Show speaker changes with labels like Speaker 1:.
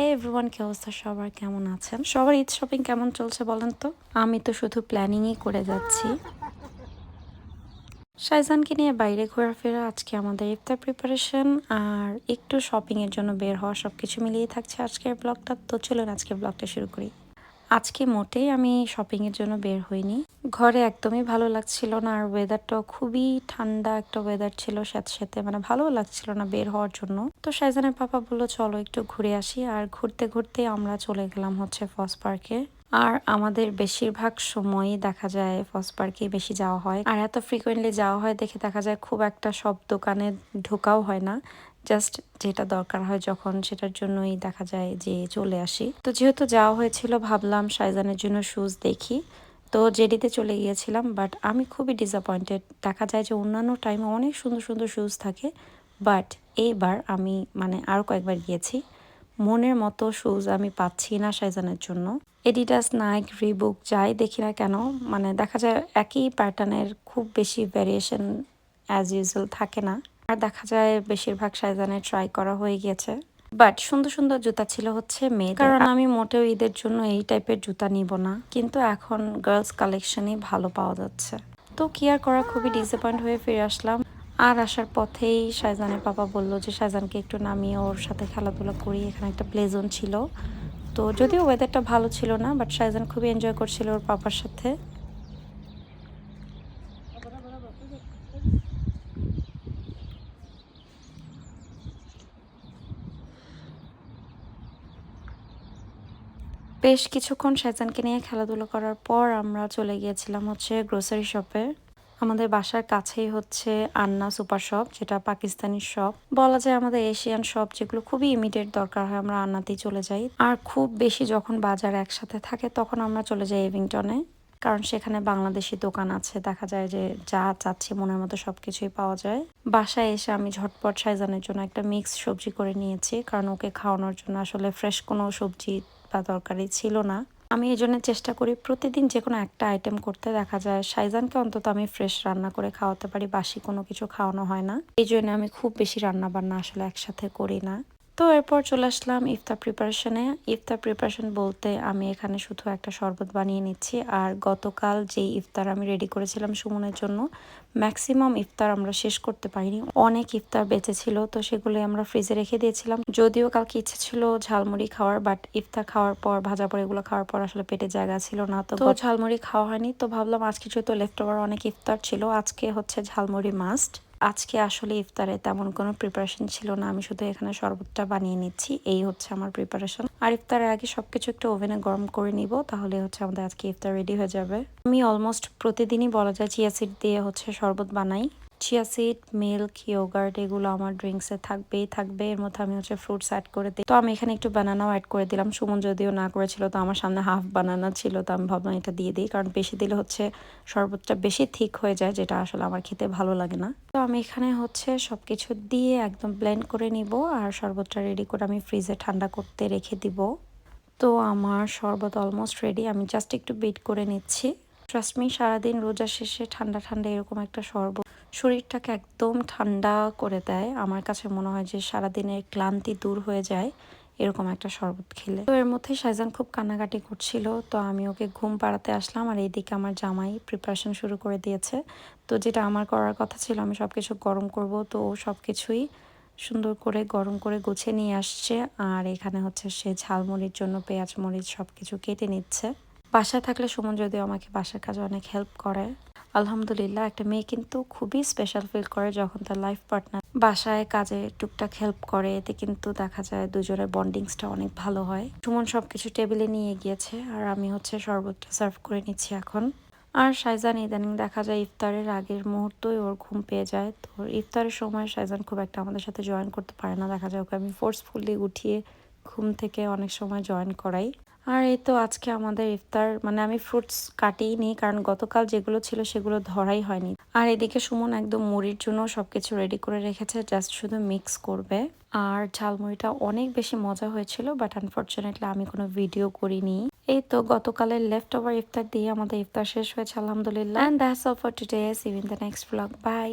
Speaker 1: হে everyone কি অবস্থা? সবার কেমন আছেন? সবার ঈদ শপিং কেমন চলছে বলেন তো? আমি তো শুধু প্ল্যানিংই করে যাচ্ছি। শাইজানকে নিয়ে বাইরে ঘোরাফেরা, আজকে আমাদের ইফতার প্রিপারেশন আর একটু শপিংয়ের জন্য বের হওয়া সবকিছু মিলিয়ে থাকছে আজকের ব্লগটা তো চলুন আজকের ব্লগটা শুরু করি। আজকে মোটেই আমি শপিং এর জন্য বের হইনি। ঘরে একদমই ভালো লাগছিল না আর ওয়েদারটাও খুবই ঠান্ডা একটা ওয়েদার ছিল সাথে সাথে মানে ভালো লাগছিল না বের হওয়ার জন্য। তো শাইজানের পাপা বলল, চলো একটু ঘুরে আসি। আর ঘুরতে ঘুরতে আমরা চলে গেলাম হচ্ছে ফস পার্কে আর আমাদের বেশিরভাগ সময়ই দেখা যায় ফস পার্কে বেশি যাওয়া হয়। আর এত ফ্রিকোয়েন্টলি যাওয়া হয় দেখে দেখা যায় খুব একটা সব দোকানে ঢোকাও হয় না। জাস্ট যেটা দরকার হয় যখন সেটার জন্যই দেখা যায় যে চলে আসি। তো যেহেতু যাওয়া হয়েছিল, ভাবলাম শাইজানের জন্য শুজ দেখি। তো জেডিতে চলে গিয়েছিলাম বাট আমি খুবই ডিসঅ্যাপয়েন্টেড দেখা যায় যে অন্যান্য টাইমে অনেক সুন্দর সুন্দর শুজ থাকে বাট এইবার আমি মানে আরও কয়েকবার গিয়েছি। মনের মতো শুজ আমি পাচ্ছি না শাইজানের জন্য। এডিডাস নাইক রিবুক যাই দেখি না কেন মানে দেখা যায় একই প্যাটার্নের খুব বেশি ভ্যারিয়েশন অ্যাজ ইউজুয়াল থাকে না। আর দেখা যায় বেশিরভাগ সাইজানে ট্রাই করা হয়ে গিয়েছে। বাট সুন্দর সুন্দর জুতা ছিল হচ্ছে মেয়ে কারণ আমি মোটেও ঈদের জন্য এই টাইপের জুতা নিব না। কিন্তু এখন গার্লস কালেকশনই ভালো পাওয়া যাচ্ছে। তো কি আর করা খুবই ডিসঅ্যাপয়েন্ট হয়ে ফিরে আসলাম। আর আসার পথেই শাহজানের পাপা বলল যে শাহজানকে একটু নামিয়ে ওর সাথে খেলাধুলা করি এখানে একটা প্লে জোন ছিল। তো যদিও ওয়েদারটা ভালো ছিল না বাট শাহজান খুবই এনজয় করছিল ওর পাপার সাথে। বেশ কিছুক্ষণ শাহজানকে নিয়ে খেলাধুলো করার পর আমরা চলে গিয়েছিলাম হচ্ছে গ্রোসারি শপে আমাদের বাসার কাছেই হচ্ছে আন্না সুপার শপ যেটা পাকিস্তানি শপ বলা যায় আমাদের এশিয়ান শপ যেগুলো খুবই ইমিডিয়েট দরকার হয় আমরা আন্নাতেই চলে যাই। আর খুব বেশি যখন বাজার একসাথে থাকে তখন আমরা চলে যাই এভিংটনে, কারণ সেখানে বাংলাদেশি দোকান আছে। দেখা যায় যে যা চাচ্ছি মনের মতো সবকিছুই পাওয়া যায়। বাসায় এসে আমি ঝটপট সাইজানের জন্য একটা মিক্স সবজি করে নিয়েছি, কারণ ওকে খাওয়ানোর জন্য আসলে ফ্রেশ কোনো সবজি বা দরকারি ছিল না। আমি এই জন্য চেষ্টা করি প্রতিদিন যে কোনো একটা আইটেম করতে। দেখা যায় সাইজানকে অন্তত আমি ফ্রেশ রান্না করে খাওয়াতে পারি, বাসি কোনো কিছু খাওয়ানো হয় না। এই জন্য আমি খুব বেশি রান্না বান্না আসলে একসাথে করি না। তো এরপর চলে আসলাম ইফতার প্রিপারেশনে ইফতার প্রিপারেশন বলতে আমি এখানে শুধু একটা শরবত বানিয়ে নিচ্ছি। আর গতকাল যে ইফতার আমি রেডি করেছিলাম সুমনের জন্য ম্যাক্সিমাম ইফতার আমরা শেষ করতে পারিনি। অনেক ইফতার বেঁচে ছিল তো সেগুলো আমরা ফ্রিজে রেখে দিয়েছিলাম। যদিও কালকে ইচ্ছে ছিল ঝালমুড়ি খাওয়ার বাট ইফতার খাওয়ার পর ভাজা পর এগুলো খাওয়ার পর আসলে পেটে জায়গা ছিল না। তো ঝালমুড়ি খাওয়া হয়নি তো ভাবলাম আজকে যেহেতু লেফট ওভার অনেক ইফতার ছিল আজকে হচ্ছে ঝালমুড়ি মাস্ট আজকে আসলে ইফতারে তেমন কোনো প্রিপারেশন ছিল না। আমি শুধু এখানে শরবতটা বানিয়ে নিচ্ছি। এই হচ্ছে আমার প্রিপারেশন আর ইফতারের আগে সব কিছু একটু ওভেনে গরম করে নিব, তাহলে হচ্ছে আমাদের আজকে ইফতার রেডি হয়ে যাবে। আমি অলমোস্ট প্রতিদিনই বলা যায়, চিয়া সিড দিয়ে হচ্ছে শরবত বানাই। চিয়া সিড মিল্ক ইয়োগার্ট এগুলো আমার ড্রিঙ্কসে থাকবেই, থাকবে। এর মধ্যে আমি হচ্ছে ফ্রুটস অ্যাড করে দিই। তো আমি এখানে একটু বানানাও অ্যাড করে দিলাম। সুমন যদিও না করেছিল, তো আমার সামনে হাফ বানানা ছিল, তো আমি ভাবলাম এটা দিয়ে দিই। কারণ বেশি দিলে হচ্ছে শরবতটা বেশি থিক হয়ে যায়, যেটা আসলে আমার খেতে ভালো লাগে না। তো আমি এখানে হচ্ছে সব কিছু দিয়ে একদম ব্লেন্ড করে নিব, আর শরবতটা রেডি করে আমি ফ্রিজে ঠান্ডা করতে রেখে দিব। তো আমার শরবত অলমোস্ট রেডি আমি জাস্ট একটু বিট করে নিচ্ছি। ট্রাস্টমি সারাদিন রোজা শেষে ঠান্ডা ঠান্ডা এরকম একটা শরবত শরীরটাকে একদম ঠান্ডা করে দেয়। আমার কাছে মনে হয় যে সারাদিনের ক্লান্তি দূর হয়ে যায়, এরকম একটা শরবত খেলে। তো এর মধ্যে শাইজান খুব কান্নাকাটি করছিল, তো আমি ওকে ঘুম পাড়াতে আসলাম আর এইদিকে আমার জামাই প্রিপারেশন শুরু করে দিয়েছে। তো যেটা আমার করার কথা ছিল, আমি সব কিছু গরম করব, তো ও সব কিছুই সুন্দর করে গরম করে গুছিয়ে নিয়ে আসছে। আর এখানে হচ্ছে সে ঝালমুড়ির জন্য পেঁয়াজ মরিচ সব কিছু কেটে নিচ্ছে। বাসায় থাকলে সুমন যদিও আমাকে বাসার কাজে অনেক হেল্প করে আলহামদুলিল্লাহ, একটা মেয়ে কিন্তু খুবই স্পেশাল ফিল করে যখন তার লাইফ পার্টনার বাসায় কাজে টুকটাক হেল্প করে। এতে কিন্তু দেখা যায় দুজনের বন্ডিংসটা অনেক ভালো হয়। সুমন সবকিছু টেবিলে নিয়ে গিয়েছে আর আমি হচ্ছে শরবতটা সার্ভ করে নিচ্ছি এখন। আর সাইজান ইদানিং দেখা যায় ইফতারের আগের মুহূর্তই ওর ঘুম পেয়ে যায়। তো ইফতারের সময় সাইজান খুব একটা আমাদের সাথে জয়েন করতে পারে না। দেখা যায় ওকে আমি ফোর্সফুলি উঠিয়ে ঘুম থেকে অনেক সময় জয়েন করাই। আর এই তো আজকে আমাদের ইফতার। মানে আমি ফ্রুটস কাটিই নি, কারণ গতকাল যেগুলো ছিল সেগুলো ধরাই হয়নি। আর এদিকে সুমন একদম মুড়ির জন্য সবকিছু রেডি করে রেখেছে জাস্ট শুধু মিক্স করবে। আর ঝালমুড়িটা অনেক বেশি মজা হয়েছিল বাট আনফর্চুনেটলি আমি কোনো ভিডিও করিনি। এই তো গতকালের লেফট ওভার ইফতার দিয়ে আমাদের ইফতার শেষ হয়েছে, আলহামদুলিল্লাহ। And that's all for today see the next blog bye